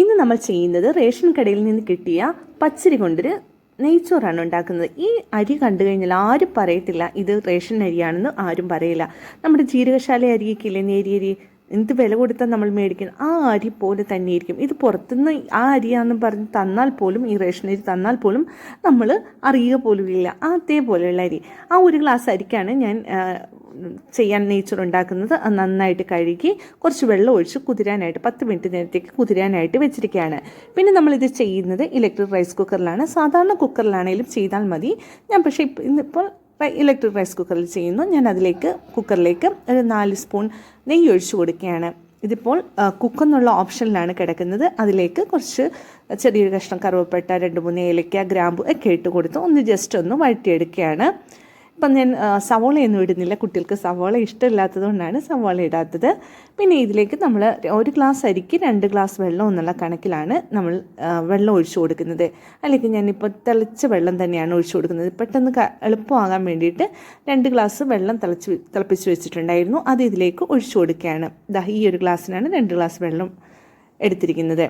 ഇന്ന് നമ്മൾ ചെയ്യുന്നത് റേഷൻ കടയിൽ നിന്ന് കിട്ടിയ പച്ചരി കൊണ്ടൊരു നെയ്ച്ചോറാണ് ഉണ്ടാക്കുന്നത്. ഈ അരി കണ്ടു കഴിഞ്ഞാൽ ആരും പറയത്തില്ല ഇത് റേഷൻ അരിയാണെന്ന് ആരും പറയില്ല. നമ്മുടെ ജീരകശാല അരിയൊക്കെ നേരി അരി എന്ത് വില കൊടുത്താൽ നമ്മൾ മേടിക്കുന്നത് ആ അരി പോലെ തന്നെയായിരിക്കും. ഇത് പുറത്തുനിന്ന് ആ അരിയാന്ന് പറഞ്ഞ് തന്നാൽ പോലും ഈ റേഷൻ അരി തന്നാൽ പോലും നമ്മൾ അറിയുക പോലും ഇല്ല. അതേപോലെയുള്ള അരി. ആ ഒരു ഗ്ലാസ് അരിക്കാണ് ഞാൻ ചെയ്യാൻ നേച്ചർ ഉണ്ടാക്കുന്നത് അത് നന്നായിട്ട് കഴുകി കുറച്ച് വെള്ളം ഒഴിച്ച് കുതിരാനായിട്ട് പത്ത് മിനിറ്റ് നേരത്തേക്ക് കുതിരാനായിട്ട് വെച്ചിരിക്കുകയാണ്. പിന്നെ നമ്മളിത് ചെയ്യുന്നത് ഇലക്ട്രിക് റൈസ് കുക്കറിലാണ് സാധാരണ കുക്കറിലാണെങ്കിലും ചെയ്താൽ മതി. ഞാൻ പക്ഷേ ഇപ്പം ഇന്നിപ്പോൾ ഇലക്ട്രിക് റൈസ് കുക്കറിൽ ചെയ്യുന്നു. ഞാൻ അതിലേക്ക് കുക്കറിലേക്ക് ഒരു നാല് സ്പൂൺ നെയ്യ് ഒഴിച്ചു കൊടുക്കുകയാണ്. ഇതിപ്പോൾ കുക്ക് കുക്കെന്നുള്ള ഓപ്ഷനിലാണ് കിടക്കുന്നത്. അതിലേക്ക് കുറച്ച് ചെറിയൊരു കഷ്ണം കറുവപ്പട്ട രണ്ട് മൂന്ന് ഏലക്ക ഗ്രാമ്പു ഒക്കെ ഇട്ട് കൊടുത്ത് ഒന്ന് ജസ്റ്റ് ഒന്ന് വഴറ്റിയെടുക്കുകയാണ്. ഇപ്പം ഞാൻ സവോളയൊന്നും ഇടുന്നില്ല. കുട്ടികൾക്ക് സവോള ഇഷ്ടമില്ലാത്തത് കൊണ്ടാണ് സവോള ഇടാത്തത്. പിന്നെ ഇതിലേക്ക് നമ്മൾ ഒരു ഗ്ലാസ് അരിക്ക് രണ്ട് ഗ്ലാസ് വെള്ളം എന്നുള്ള കണക്കിലാണ് നമ്മൾ വെള്ളം ഒഴിച്ചു കൊടുക്കുന്നത്. അല്ലെങ്കിൽ ഞാനിപ്പോൾ തിളച്ച വെള്ളം തന്നെയാണ് ഒഴിച്ചു കൊടുക്കുന്നത്. പെട്ടെന്ന് എളുപ്പമാകാൻ വേണ്ടിയിട്ട് രണ്ട് ഗ്ലാസ് വെള്ളം തിളച്ച് തിളപ്പിച്ച് വെച്ചിട്ടുണ്ടായിരുന്നു. അത് ഇതിലേക്ക് ഒഴിച്ചു കൊടുക്കുകയാണ്. ദാ ഈ ഒരു ഗ്ലാസ്സിനാണ് രണ്ട് ഗ്ലാസ് വെള്ളം എടുത്തിരിക്കുന്നത്.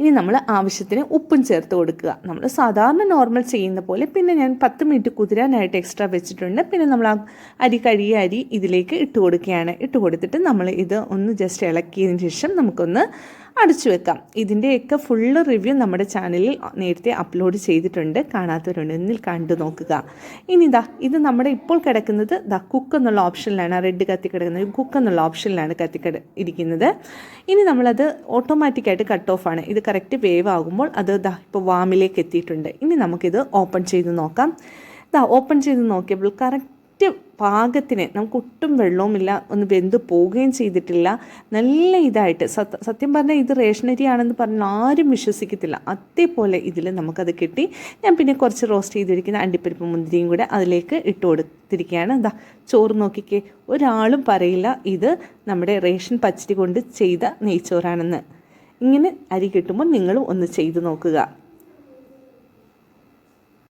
ഇനി നമ്മൾ ആവശ്യത്തിന് ഉപ്പും ചേർത്ത് കൊടുക്കുക. നമ്മൾ സാധാരണ നോർമൽ ചെയ്യുന്ന പോലെ പിന്നെ ഞാൻ പത്ത് മിനിറ്റ് കുതിരാനായിട്ട് എക്സ്ട്രാ വെച്ചിട്ടുണ്ട്. പിന്നെ നമ്മൾ ആ അരി കഴിയ അരി ഇതിലേക്ക് ഇട്ട് കൊടുക്കുകയാണ്. ഇട്ട് കൊടുത്തിട്ട് നമ്മൾ ഇത് ഒന്ന് ജസ്റ്റ് ഇളക്കിയതിന് ശേഷം നമുക്കൊന്ന് അടച്ചു വെക്കാം. ഇതിന്റെയൊക്കെ ഫുള്ള് റിവ്യൂ നമ്മുടെ ചാനലിൽ നേരത്തെ അപ്ലോഡ് ചെയ്തിട്ടുണ്ട്. കാണാത്തവരുണ്ടെങ്കിൽ കണ്ടു നോക്കുക. ഇനി ദാ ഇത് നമ്മുടെ ഇപ്പോൾ കിടക്കുന്നത് ദാ കുക്ക് എന്നുള്ള ഓപ്ഷനിലാണ് റെഡ് കത്തി കിടക്കുന്നത്. കുക്ക് എന്നുള്ള ഓപ്ഷനിലാണ് കത്തി ഇരിക്കുന്നത്. ഇനി നമ്മളത് ഓട്ടോമാറ്റിക്കായിട്ട് കട്ട് ഓഫ് ആണ്. ഇത് കറക്റ്റ് വേവ് ആകുമ്പോൾ അത് ദാ ഇപ്പോൾ വാമിലേക്ക് എത്തിയിട്ടുണ്ട്. ഇനി നമുക്കിത് ഓപ്പൺ ചെയ്ത് നോക്കാം. ദാ ഓപ്പൺ ചെയ്ത് നോക്കിയപ്പോൾ കറക്റ്റ് പാകത്തിന് നമുക്ക് ഒട്ടും വെള്ളവുമില്ല ഒന്ന് വെന്ത് പോവുകയും ചെയ്തിട്ടില്ല. നല്ല ഇതായിട്ട് സത്യ പറഞ്ഞാൽ ഇത് റേഷനരി ആണെന്ന് പറഞ്ഞാൽ ആരും വിശ്വസിക്കത്തില്ല. അതേപോലെ ഇതിൽ നമുക്കത് കിട്ടി. ഞാൻ പിന്നെ കുറച്ച് റോസ്റ്റ് ചെയ്തിരിക്കുന്ന അണ്ടിപ്പരിപ്പ് മുന്തിരിയും കൂടെ അതിലേക്ക് ഇട്ട് കൊടുത്തിരിക്കുകയാണ്. എന്താ ചോറ് നോക്കിക്കേ. ഒരാളും പറയില്ല ഇത് നമ്മുടെ റേഷൻ പച്ചടി കൊണ്ട് ചെയ്ത നെയ്ച്ചോറാണെന്ന്. ഇങ്ങനെ അരി കിട്ടുമ്പോൾ നിങ്ങളും ഒന്ന് ചെയ്ത് നോക്കുക.